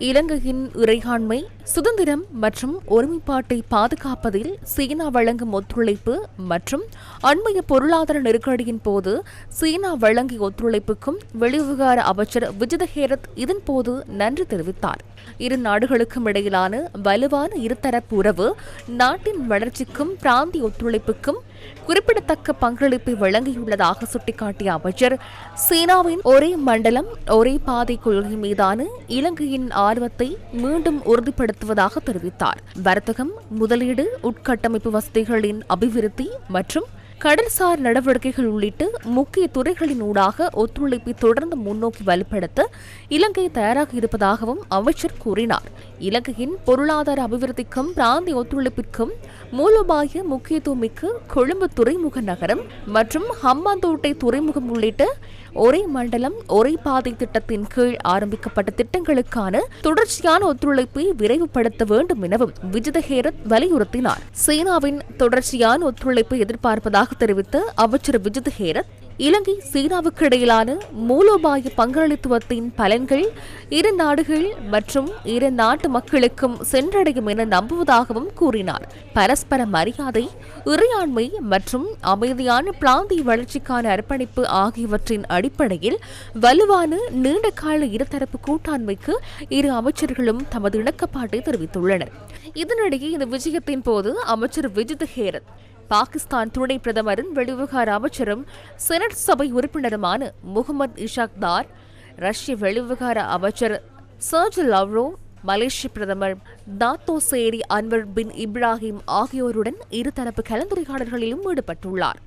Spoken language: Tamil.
இலங்கையின் இறையாண்மை சுதந்திரம் மற்றும் ஒருமைப்பாட்டை பாதுகாப்பதில் சீனா வழங்கும் ஒத்துழைப்பு மற்றும் அண்மைய பொருளாதார நெருக்கடியின் போது சீனா வழங்கிய ஒத்துழைப்புக்கும் வெளிவிவகார அமைச்சர் விஜித ஹேரத் இதன்போது நன்றி தெரிவித்தார். இரு நாடுகளுக்கும் இடையிலான வலுவான இருதரப்பு உறவு நாட்டின் வளர்ச்சிக்கும் பிராந்திய ஒத்துழைப்புக்கும் குறிப்பிடத்தக்க பங்களிப்பை வழங்கியுள்ளதாக சுட்டிக்காட்டிய அமைச்சர் சீனாவின் ஒரே மண்டலம் ஒரே பாதை கொள்கை மீதான இலங்கையின் ஆர்வத்தை மீண்டும் உறுதிப்படுத்துவதாக தெரிவித்தார். வர்த்தகம் முதலீடு உட்கட்டமைப்பு வசதிகளின் அபிவிருத்தி மற்றும் கடல்சார் நடவடிக்கைகள் உள்ளிட்ட முக்கிய துறைகளின் ஊடாக ஒத்துழைப்பை தொடர்ந்து முன்னோக்கி வலுப்படுத்த இலங்கை தயாராக இருப்பதாகவும் அமைச்சர் கூறினார். இலங்கையின் பொருளாதார அபிவிருத்திக்கும் பிராந்திய ஒத்துழைப்பிற்கும் மூலோபாய முக்கியத்துவமிக்க கொழும்பு துறைமுக நகரம் மற்றும் ஹம்மாந்தோட்டை துறைமுகம் உள்ளிட்ட ஒரே மண்டலம் ஒரே பாதை திட்டத்தின் கீழ் ஆரம்பிக்கப்பட்ட திட்டங்களுக்கான தொடர்ச்சியான ஒத்துழைப்பை விரைவுபடுத்த வேண்டும் எனவும் விஜித ஹேரத் வலியுறுத்தினார். சீனாவின் தொடர்ச்சியான ஒத்துழைப்பை எதிர்பார்ப்பதாக தெரிவித்த அமைச்சர் விஜித் ஹேரத் இலங்கை சீனாவுக்கு இடையிலான மூலோபாய பங்களித்துவத்தின் பலன்கள் இரு நாடுகள் மற்றும் இரு நாட்டு மக்களுக்கும் சென்றடையும் என நம்புவதாகவும் கூறினார். பரஸ்பர மரியாதை இறையாண்மை மற்றும் அமைதியான பிராந்திய வளர்ச்சிக்கான அர்ப்பணிப்பு ஆகியவற்றின் அடிப்படையில் வலுவான நீண்டகால இருதரப்பு கூட்டாண்மைக்கு இரு அமைச்சர்களும் தமது இணக்கப்பாட்டை தெரிவித்துள்ளனர். இதனிடையே இந்த விஜயத்தின் போது அமைச்சர் விஜித் ஹேரத் பாகிஸ்தான் துணை பிரதமரின் வெளிவிவகார அமைச்சரும் செனட் சபை உறுப்பினருமான முகமது இஷாக்தார் ரஷ்ய வெளிவிவகார அமைச்சர் சர்ஜ் லவ்ரோ மலேசிய பிரதமர் தாத்தோ சேரி அன்வர் பின் இப்ராஹிம் ஆகியோருடன் இருதரப்பு கலந்துரையாடல்களிலும் ஈடுபட்டுள்ளார்.